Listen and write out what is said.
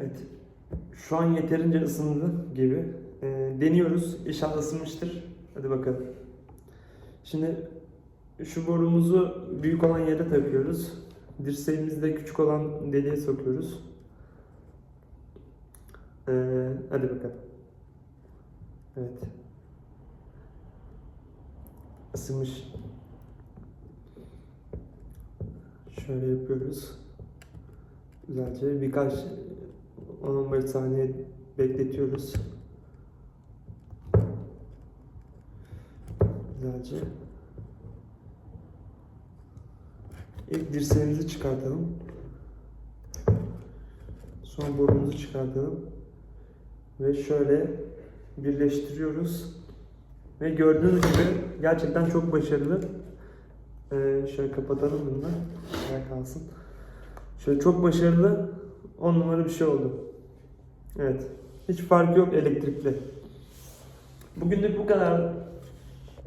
Evet. Şu an yeterince ısındı gibi. Ee, deniyoruz. İnşallah ısınmıştır. Hadi bakalım. Şimdi şu borumuzu büyük olan yere takıyoruz. Dirseğimizi de küçük olan deliğe sokuyoruz. Ee, hadi bakalım. Evet. Isınmış. Şöyle yapıyoruz. Güzelce birkaç 10-15 saniye bekletiyoruz. Güzelce. İlk dirseğimizi çıkartalım. Sonra burnumuzu çıkartalım. Ve şöyle birleştiriyoruz. Ve gördüğünüz gibi gerçekten çok başarılı. Ee, şöyle kapatalım bunu da. Kalsın. Şöyle çok başarılı 10 numara bir şey oldu. Evet. Hiç fark yok elektrikli. Bugünlük bu kadar.